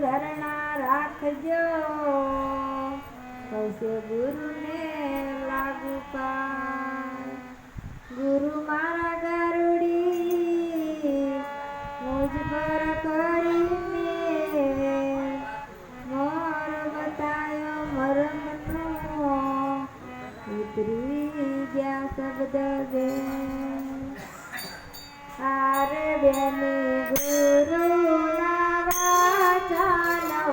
ધરણા રાખજો કૌશે ગુરુને લાગુ પાય ગુરુ મારા ગરુડી મુજ પર કરીને મોર બતાયો મરમનો ઉતરી ગયા શબ્દ બે આરે બેની ગુરુ